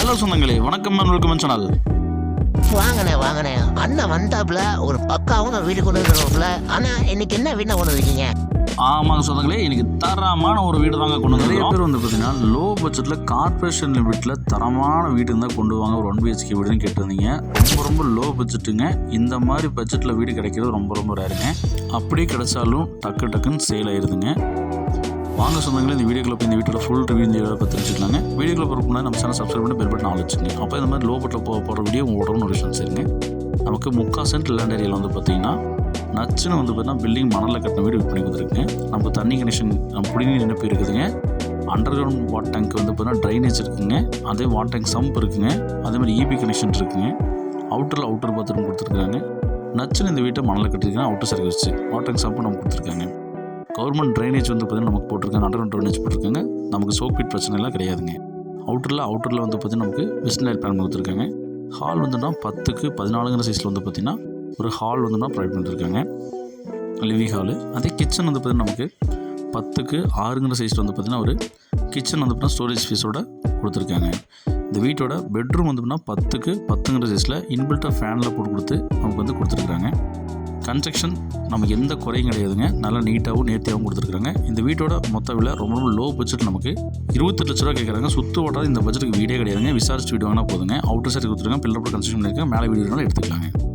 Hello சொந்தங்களே வணக்கம் welcome channel. வாங்கண்ணே வாங்கண்ணே அண்ணன் வந்தாப்புல ஒரு பக்காவும் வீடு கொண்டு வந்துருவாப்புல ஆனா இன்னைக்கு என்ன வீணா கொண்டு வந்திருக்கீங்க? ஆமாங்க சொந்தங்களே இன்னைக்கு தரமான ஒரு வீடு தாங்க கொண்டு வந்து நிறைய பேர் வந்து பார்த்தீங்கன்னா லோ பட்ஜெட்டில் கார்பரேஷன் லிமிட்டில் தரமான வீடு இருந்தால் கொண்டு வாங்க ஒரு ஒன் பிஹெச்கே வீடுன்னு கேட்டிருந்தீங்க. ரொம்ப ரொம்ப லோ பட்ஜெட்டுங்க இந்த மாதிரி பட்ஜெட்டில் வீடு கிடைக்கிறது ரொம்ப ரொம்ப ரேருங்க அப்படியே கிடைச்சாலும் டக்கு டக்குன்னு சேல் ஆயிருதுங்க. வாங்க சொந்தங்களே இந்த வீடியோக்குள்ள போய் இந்த வீட்டோட ஃபுல் ரிவ்யூ இந்த வீடியோ பற்றி தெரிஞ்சுக்கலாங்க. வீடியோக்குள்ள போகிறதுக்கு நம்ம சேனல் சப்ஸ்கிரைப் பண்ணி பெல் பட்டன் ஆலோசிங்க அப்போ இந்த மாதிரி லோ பட்டில் போக போகிற வீடியோ ஓடணும்னு ஒரு விஷயம் சரிங்க நமக்கு முக்கா சென்ட் லேண்ட் ஏரியாவில் வந்து பார்த்தீங்கன்னா நச்சுன்னு வந்து பார்த்தீங்கன்னா பில்டிங் மணலில் கட்டின வீடு விற்பனை வந்துருக்குங்க. நமக்கு தண்ணி கனெக்ஷன் குடிநீர் இணைப்பு இருக்குதுங்க. அண்டர் கிரவுண்ட் வாட் டேங்க் வந்து பார்த்தீங்கன்னா ட்ரைனேஜ் இருக்குங்க. அதே வாட் டேங்க் சம்ப் இருக்குங்க. அதே மாதிரி இபி கனெக்ஷன் இருக்குங்க. அவுட்டரில் அவுட்டர் பாத்ரூம் கொடுத்துருக்காங்க. நச்சுன்னு இந்த வீட்டை மணலில் கட்டிருக்காங்க outer service water tank sump நம்ம கொடுத்துருக்காங்க. கவர்மெண்ட் ட்ரைனேஜ் வந்து பார்த்தீங்கன்னா நமக்கு போட்டிருக்காங்க. அண்டர் கிரவுண்ட் ட்ரைனேஜ் போட்டிருக்காங்க. நமக்கு சோக்பீட் பிரச்சனைலாம் கிடையாதுங்க. அவுட்டரில் அவுட்டரில் வந்து பார்த்திங்கன்னா நமக்கு விஸ்னரி பிளான் கொடுத்துருக்காங்க. ஹால் வந்துன்னா பத்துக்கு பதினாலுங்கிற சைஸில் வந்து பார்த்தீங்கன்னா ஒரு ஹால் வந்துன்னா ப்ரொவைட் பண்ணிருக்காங்க. லிவிங் ஹாலு அதே கிச்சன் வந்து பார்த்தீங்கன்னா நமக்கு பத்துக்கு ஆறுங்கிற சைஸில் வந்து பார்த்திங்கன்னா ஒரு கிச்சன் வந்து பார்த்தீங்கன்னா ஸ்டோரேஜ் ஃபீஸோட கொடுத்துருக்காங்க. இந்த வீட்டோட பெட்ரூம் வந்து பார்த்தீங்கன்னா பத்துக்கு பத்துங்கிற சைஸில் இன்பில்ட்டாக ஃபேனில் போட்டு கொடுத்து நமக்கு வந்து கொடுத்துருக்காங்க. கன்ஸ்ட்ரக்ஷன் நமக்கு எந்த குறையும் கிடையாதுங்க. நல்லா நீட்டாகவும் நேர்த்தியாகவும் கொடுத்துருக்காங்க இந்த வீட்டோட மொத்த விலை ரொம்ப ரொம்ப லோ பட்ஜெட் நமக்கு. இருபத்தெட்டு லட்ச ரூபா கேட்குறாங்க சுற்று ஓட்டாத இந்த பட்ஜெட்டுக்கு வீடே கிடையாதுங்க. விசாரிச்சு வீடு வாங்கினா போதுங்க. அவுட்டர் சைடு கொடுத்துருக்காங்க பில்லர் கன்ஸ்ட்ரக்ஷன் பண்ணியிருக்காங்க. மேலே வீடு எடுத்துக்கலாங்க.